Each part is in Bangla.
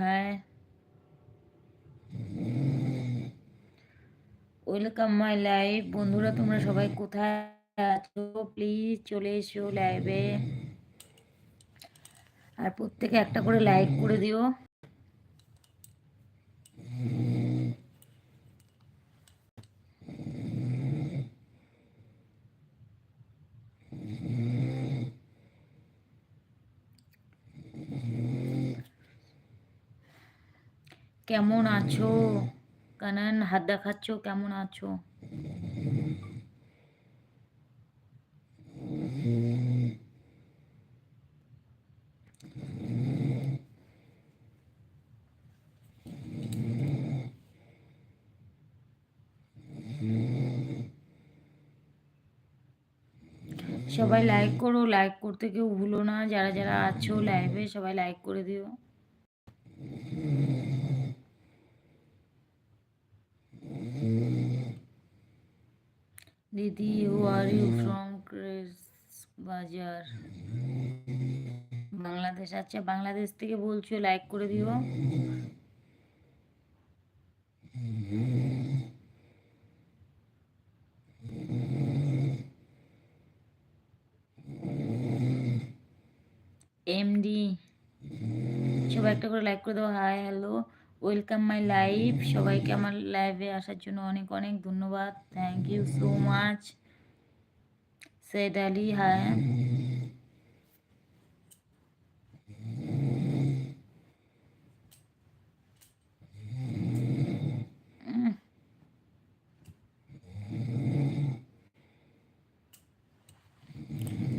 হ্যাঁ ওয়েলকাম মাই লাইভ বন্ধুরা, তোমরা সবাই কোথায় আছো? প্লিজ চলে এসো লাইভে আর প্রত্যেকে একটা করে লাইক করে দিও। কেমন আছো? কানান, হাত দেখাচ্ছ, কেমন আছো? সবাই লাইক করো লাইক করতে কেউ ভুলো না। যারা যারা আছো লাইভে সবাই লাইক করে দিও। দিদি who are you from Cox's Bazar Bangladesh আচ্ছা বাংলাদেশ থেকে বলছো লাইক করে দিও। এমডি সবাই একটা করে লাইক করে দেবো hi hello welcome my live সবাইকে আমার লাইভে আসার জন্য অনেক অনেক ধন্যবাদ। Thank you so much Syed Ali হ্যাঁ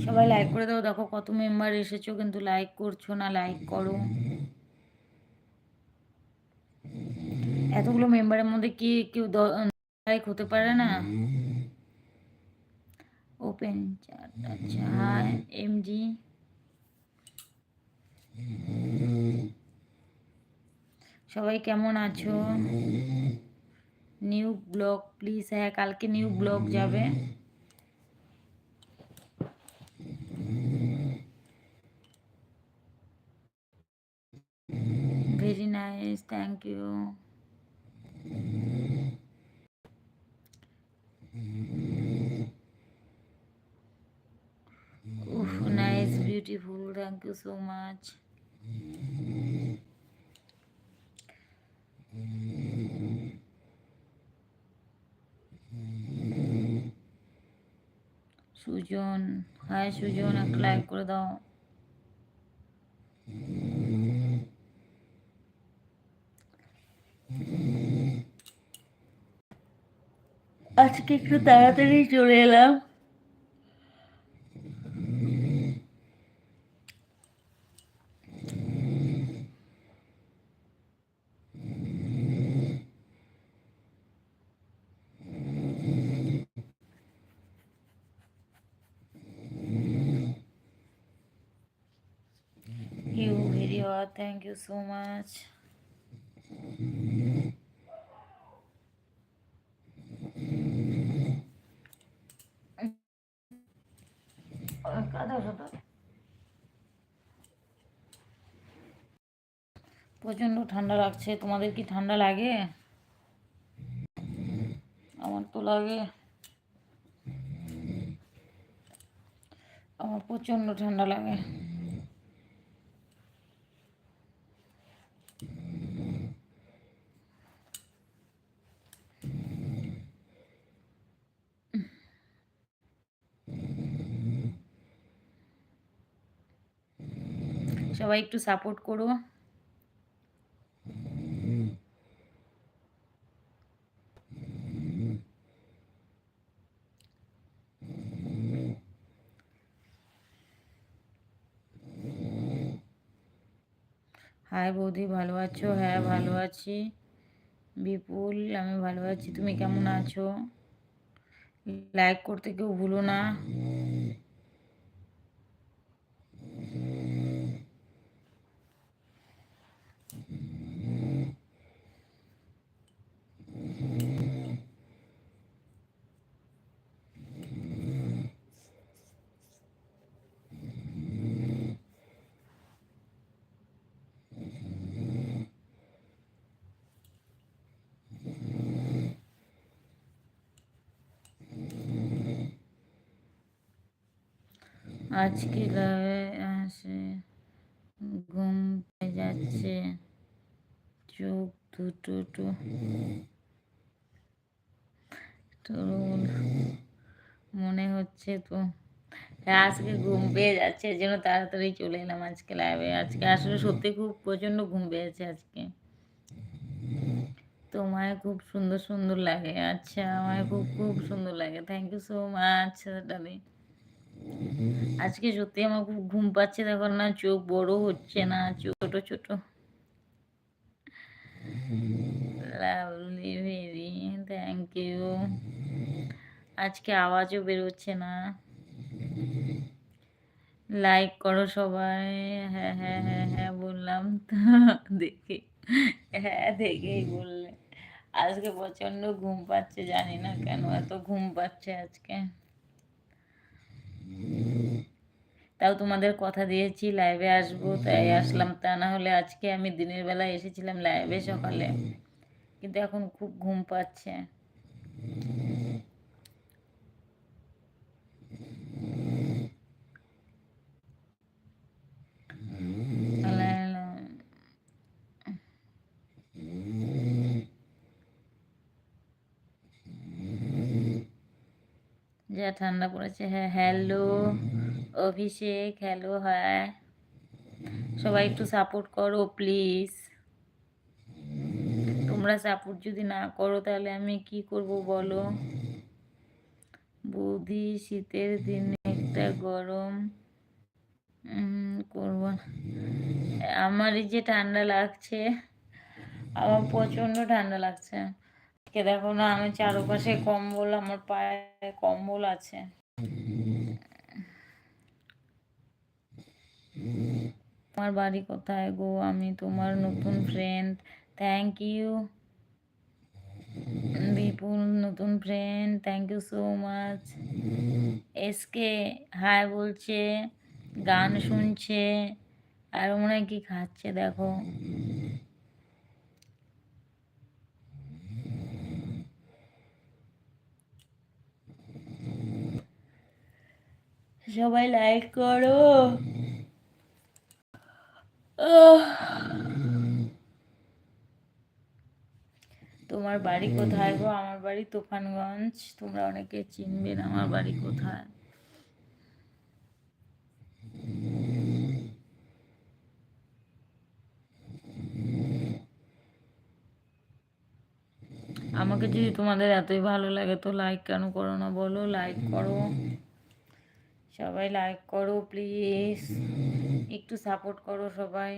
সবাই লাইক করে দাও। দেখো কত মেম্বার এসেছ, কিন্তু লাইক করছ না লাইক করো। এতগুলো মেম্বারের মধ্যে কি কেউ লাইক হতে পারে না? ওপেন চার্ট আচ্ছা এমজি সবাই কেমন আছো? নিউ ব্লগ প্লিজ হ্যাঁ কালকে নিউ ব্লগ যাবে। very nice thank you. Thank you so much. Sujan hi Sujan একটা লাইক করে দাও। আজকে একটু তাড়াতাড়ি চলে এলাম। Very well. Thank you so much. প্রচণ্ড ঠান্ডা লাগছে তোমাদের কি ঠান্ডা লাগে আমার তো লাগে আমার প্রচণ্ড ঠান্ডা লাগে সবাই একটু সাপোর্ট করো। হাই বৌদি, ভালো আছো? হ্যাঁ ভালো আছি। বিপুল, আমি ভালো আছি। তুমি কেমন আছো? লাইক করতে কেউ ভুলো না। আজকে লাইভে আসে, ঘুম পেয়ে যাচ্ছে চোখ দুটো তো তরুণ, মনে হচ্ছে তো আজকে ঘুম পেয়ে যাচ্ছে জন্য তাড়াতাড়ি চলে এলাম আজকে লাইভে আজকে আসলে সত্যি খুব প্রচণ্ড ঘুম পেয়েছে আজকে। তোমায় খুব সুন্দর সুন্দর লাগে। আচ্ছা আমায় খুব খুব সুন্দর লাগে। থ্যাংক ইউ সো মাচ দাদি আজকে সত্যি আমার খুব ঘুম পাচ্ছে, দেখো না, চোখ বড় হচ্ছে না চোখ ছোট। ছোট থ্যাংক ইউ আজকে আওয়াজও বেরোচ্ছে না। লাইক করো সবাই। হ্যাঁ হ্যাঁ হ্যাঁ হ্যাঁ বললাম তো, দেখে। হ্যাঁ দেখেই বললে। আজকে প্রচণ্ড ঘুম পাচ্ছে, জানি না কেন, এত ঘুম পাচ্ছে আজকে। তাও তোমাদের কথা দিয়েছি লাইভে আসব, তাই আসলাম। তা না হলে আজকে আমি দিনের বেলা এসেছিলাম লাইভে সকালে। কিন্তু এখন খুব ঘুম পাচ্ছে। যা ঠান্ডা পড়েছে হ্যাঁ হ্যালো অভিষেক হ্যালো হ্যাঁ সবাই একটু সাপোর্ট করো প্লিজ তোমরা সাপোর্ট যদি না করো তাহলে আমি কি করব বলো? বৌদি শীতের দিনে একটা গরম। করব আমার এই যে ঠান্ডা লাগছে আমার প্রচণ্ড ঠান্ডা লাগছে। কে দেখো না, আমি চারপাশে কম্বল, আমার পায়ে কম্বল আছে। তোমার বাড়ি কোথায় গো? আমি তোমার নতুন ফ্রেন্ড থ্যাংক ইউ বিপুল, নতুন friend thank you so much SK hi বলছে, গান শুনছে, আর মনে কি খাচ্ছে, দেখো। সবাই লাইক করো। তোমার বাড়ি কোথায় গো? আমার বাড়ি তুফানগঞ্জ। তোমরা অনেকে চিনবেন আমার বাড়ি কোথায়। আমাকে যদি তোমাদের এতই ভালো লাগে তো লাইক কেন করো না বলো? লাইক করো। সবাই লাইক করো প্লিজ একটু সাপোর্ট করো সবাই।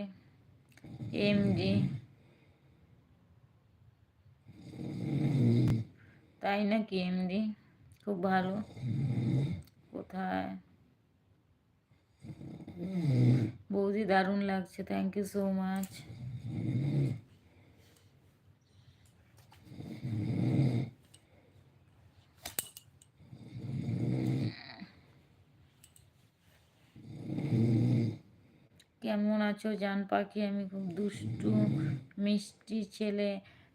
এমডি তাই নাকি এমডি খুব ভালো। কোথায়? বৌদি দারুণ লাগছে থ্যাংক ইউ সো মাচ কেমন আছো? জান পাখি, আমি খুব দুষ্টু, মিষ্টি ছেলে।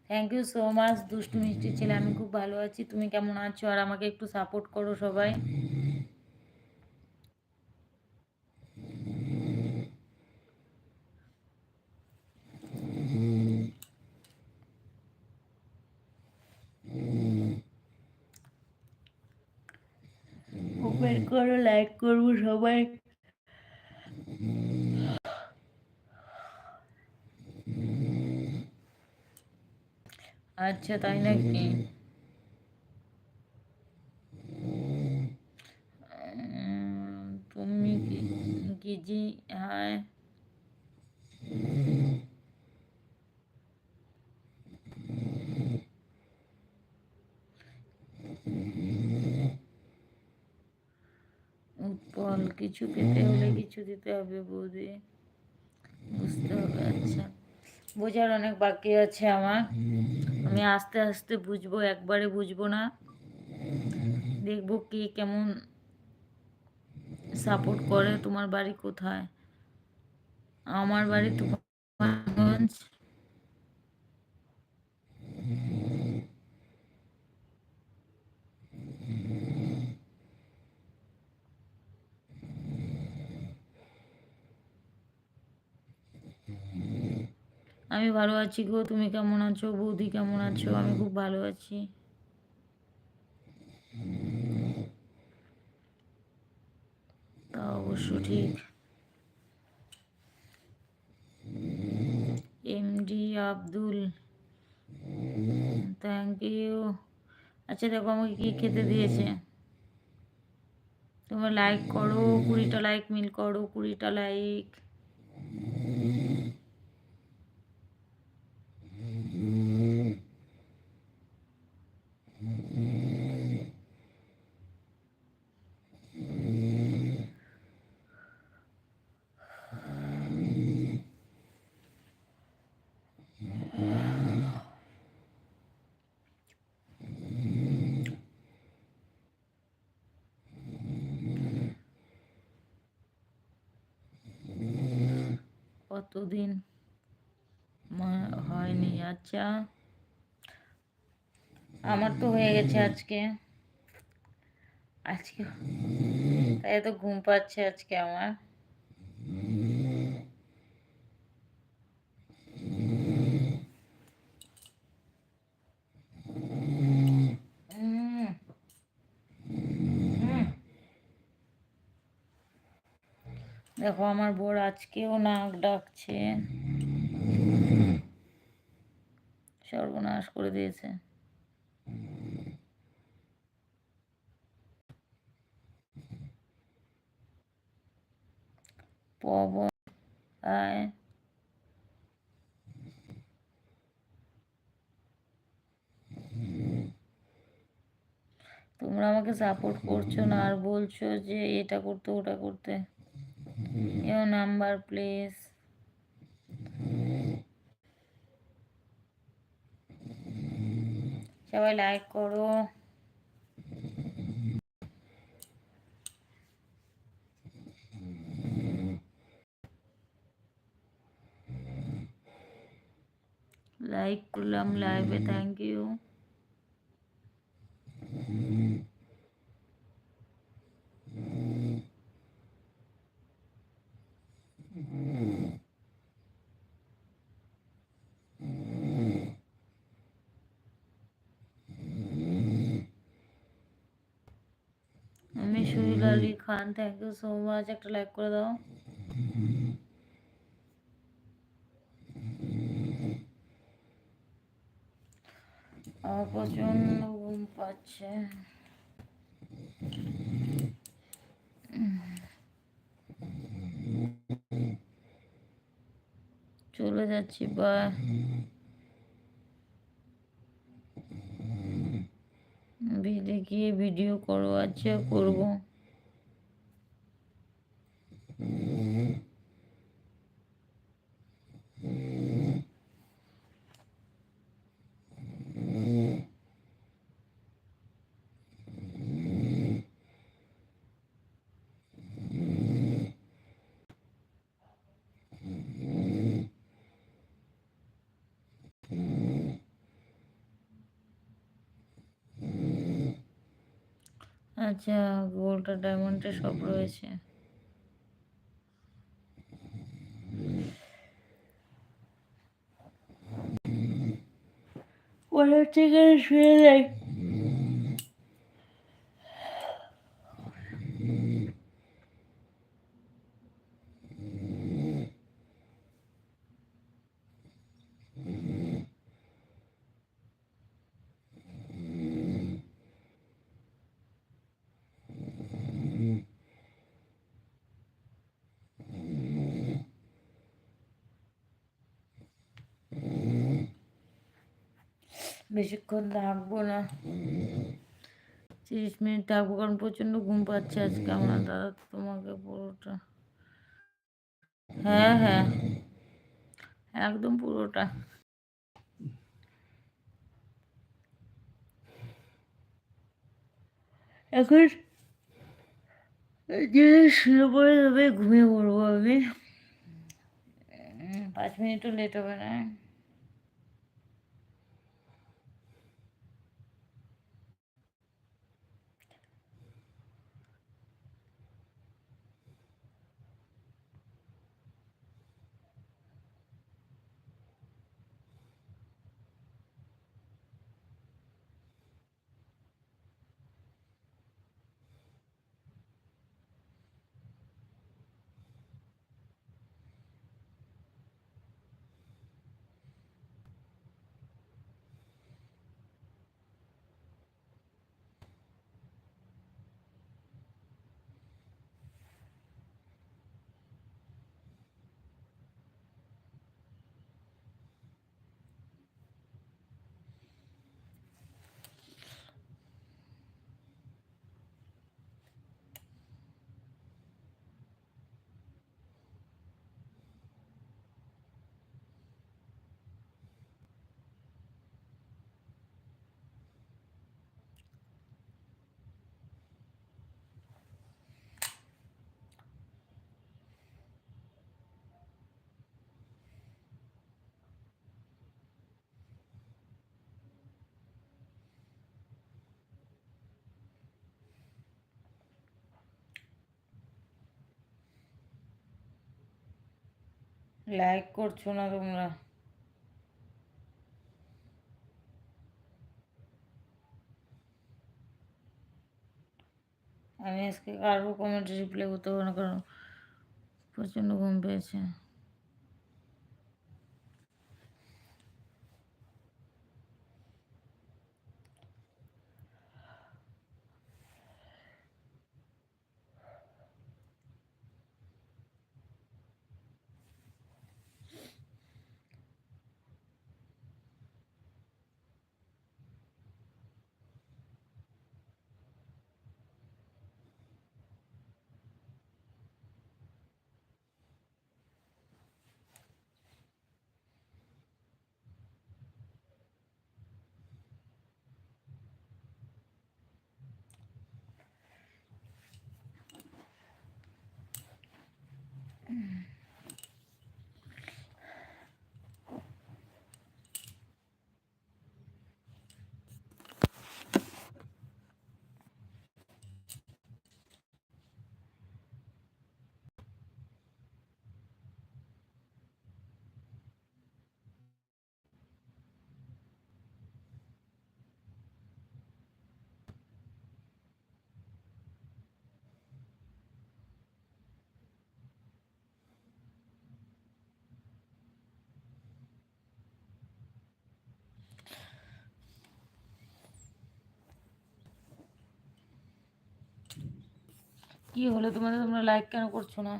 থ্যাংক ইউ সো মাচ দুষ্টু, মিষ্টি ছেলে, আমি খুব ভালো আছি। তুমি কেমন আছো? আর আমাকে একটু সাপোর্ট করো সবাই। করো লাইক করব সবাই। আচ্ছা তাই নাকি? তুমি কি জি হ্যাঁ। উৎপল, কিছু পেতে হলে কিছু দিতে হবে বৌদি। বুঝতে হবে আচ্ছা। বোঝার অনেক বাকি আছে আমার। আমি আস্তে আস্তে বুঝব, একবারে বুঝব না। দেখব কে কেমন সাপোর্ট করে। তোমার বাড়ি কোথায়? আমার বাড়ি তুফানগঞ্জ আমি ভালো আছি গো, তুমি কেমন আছো? বৌদি কেমন আছো? আমি খুব ভালো আছি। তা অবশ্য ঠিক। এমডি আব্দুল। থ্যাংক ইউ আচ্ছা দেখো আমাকে কি খেতে দিয়েছে। তোমরা লাইক করো, কুড়িটা লাইক মিল করো, কুড়িটা লাইক কতদিন? হয়নি আচ্ছা। আমার তো হয়ে গেছে আজকে। আজকে তাই ঘুম পাচ্ছে আজকে আমার। দেখো, আমার বর আজকেও নাক ডাকছে। সর্বনাশ করে দিয়েছে। পবন তোমরা আমাকে সাপোর্ট করছ না, আর বলছো যে এটা করতে, ওটা করতে। ইও নাম্বার প্লিজ সবাই লাইক করো। লাইক করলাম লাইভে থ্যাংক ইউ আমি Suhil Ali Khan thank you so much একটা লাইক করে দাও। আমার প্রচণ্ড ঘুম পাচ্ছে। চলে যাচ্ছি বা বিলে গিয়ে ভিডিও করো আচ্ছা করব। আচ্ছা গোল্ড আর ডায়মন্ডে সব রয়েছে। ওরা থেকে শুয়ে যাই। বেশিক্ষণ থাকব না। তিরিশ মিনিট থাকব, কারণ প্রচণ্ড ঘুম পাচ্ছে আজকে আমার দাদা তোমাকে পুরোটা। হ্যাঁ হ্যাঁ একদম পুরোটা। এখন শুয়ে পড়ে তবে ঘুমিয়ে পড়ব আমি। পাঁচ মিনিটও লেট হবে না। লাইক করছ না তোমরা? আমি আজকে কারও কমেন্টে রিপ্লাই করতে পারব না, কারণ প্রচণ্ড ঘুম পেয়েছে। কি হলো? তোমাদের তোমরা লাইক কেন করছ না?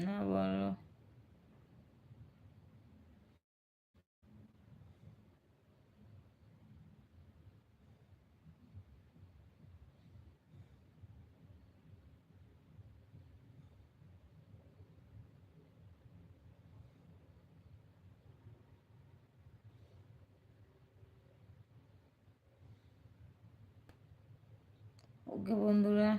না বলো ওকে বন্ধুরা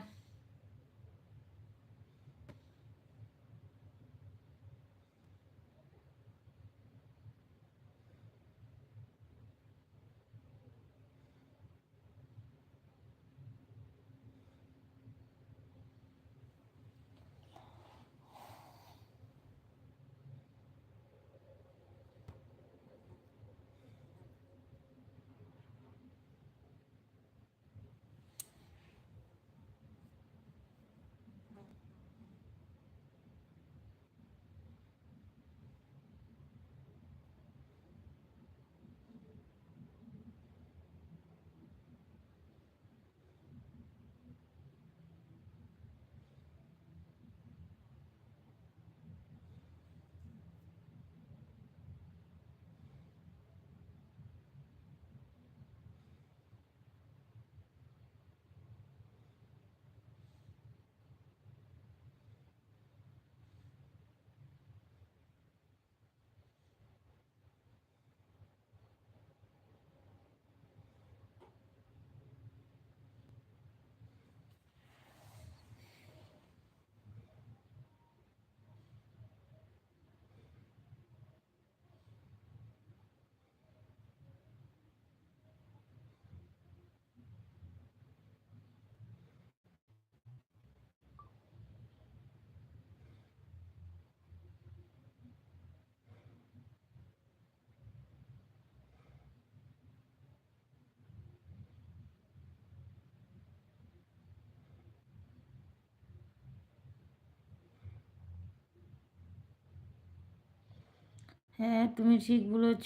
হ্যাঁ তুমি ঠিক বলেছ।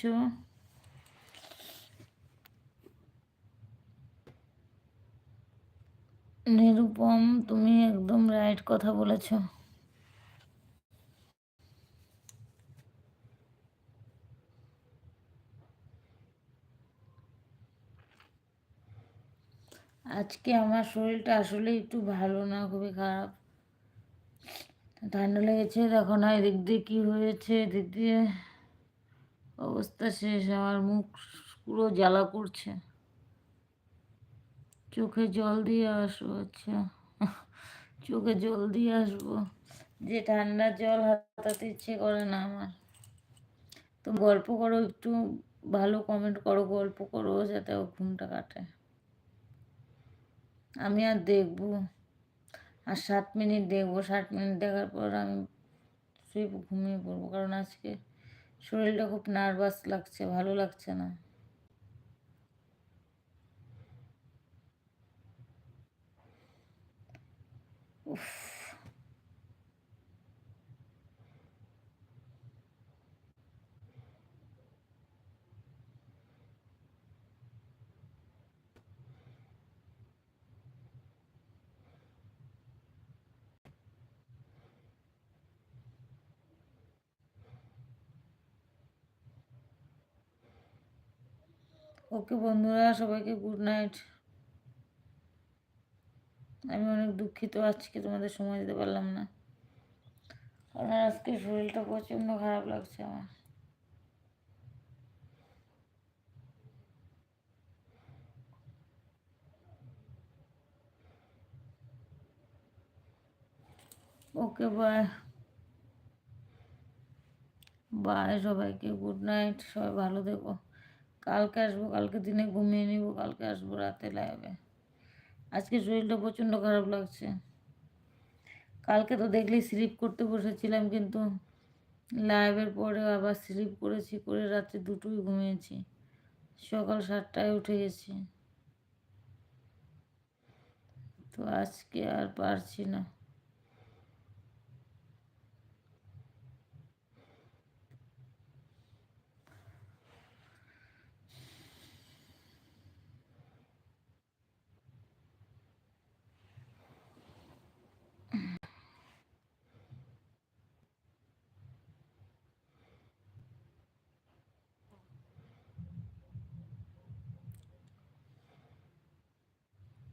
নিরুপম, তুমি একদম রাইট কথা বলেছ। আজকে আমার শরীরটা আসলে একটু ভালো না, খুবই খারাপ। ঠান্ডা লেগেছে, দেখো না, এদিক দিয়ে কী হয়েছে, এদিক দিয়ে অবস্থা শেষ, আমার মুখ পুরো জ্বালা করছে। চোখে জল দিয়ে আসব আচ্ছা। চোখে জল দিয়ে আসব। যে ঠান্ডার জল হাতাতে ইচ্ছে করে না আমার। তো গল্প করো, একটু ভালো কমেন্ট করো, গল্প করো যাতে ও ঘুমটা কাটে। আমি আর দেখব। আর সাত মিনিট দেখব। ষাট মিনিট দেখার পর আমি শুয়ে ঘুমিয়ে পড়ব। কারণ আজকে শরীরটা খুব নার্ভাস লাগছে ভালো লাগছে না। উফ। ওকে বন্ধুরা, সবাইকে গুড নাইট আমি অনেক দুঃখিত, আজকে তোমাদের সময় দিতে পারলাম না। কারণ আজকে শরীরটা প্রচণ্ড খারাপ লাগছে আমার। ওকে বাই বাই সবাইকে গুড নাইট সবাই ভালো থেকো। কালকে আসব, কালকে দিনে ঘুমিয়ে নিব, কালকে আসব রাতে লাইভে আজকে শরীরটা প্রচণ্ড খারাপ লাগছে। কালকে তো দেখলেই স্লিপ করতে বসেছিলাম কিন্তু লাইভের পরে আবার স্লিপ করেছি, করে রাত্রে দুটোই ঘুমিয়েছি। সকাল সাতটায় উঠে গেছি। তো আজকে আর পারছি না।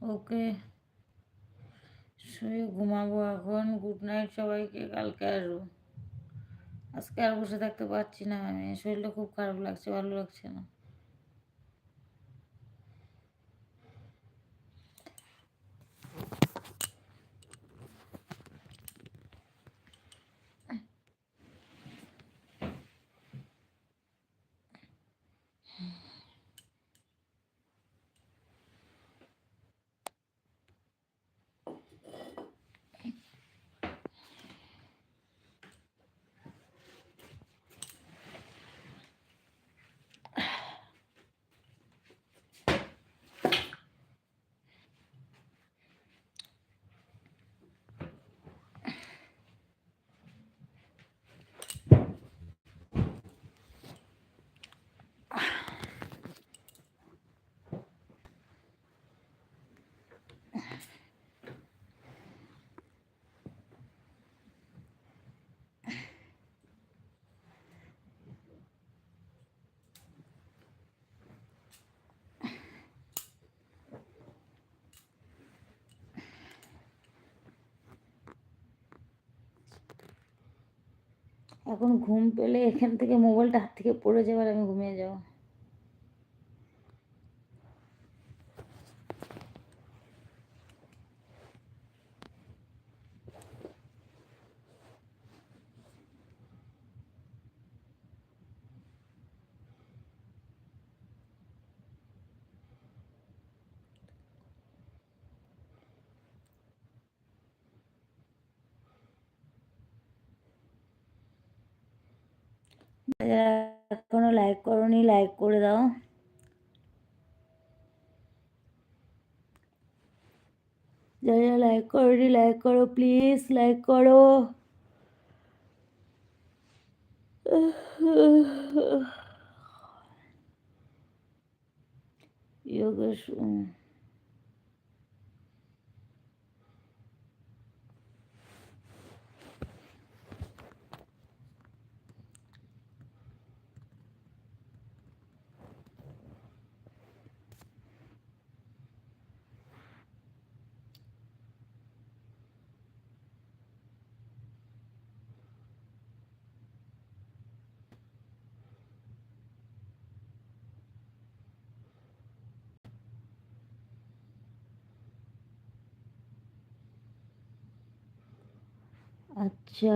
ওকে। শুয়ে ঘুমাবো এখন। গুড নাইট সবাইকে। কালকে আসব আজকে আর বসে থাকতে পারছি না আমি। শরীরটা খুব খারাপ লাগছে, ভালো লাগছে না। এখন ঘুম পেলে এখান থেকে মোবাইলটা হাত থেকে পড়ে যাবার আমি ঘুমিয়ে যাব। এখনও লাইক করনি লাইক করে দাও। যারা লাইক করনি লাইক করো প্লিজ লাইক করো। যোগেশ আচ্ছা।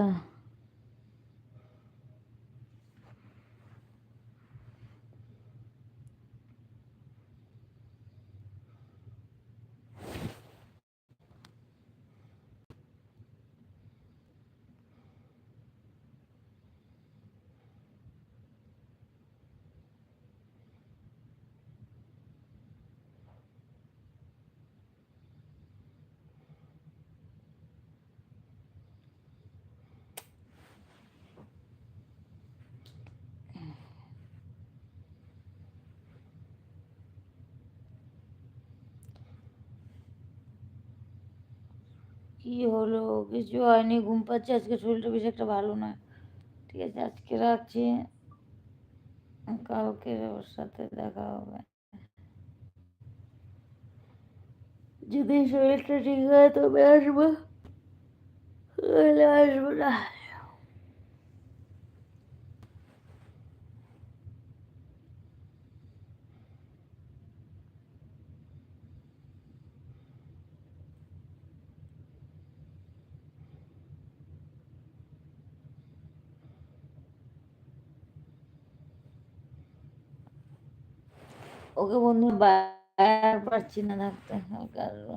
কি হলো? কিছু হয়নি। ঘুম পাচ্ছে। আজকে শরীরটা বেশ একটা ভালো নয়। ঠিক আছে, আজকে রাখছি। কালকে ওর সাথে দেখা হবে। যদি শরীরটা ঠিক হয় তবে আসব। আসব না। ওকে বন্ধু বার পারছি না থাকতে। হালকা আসব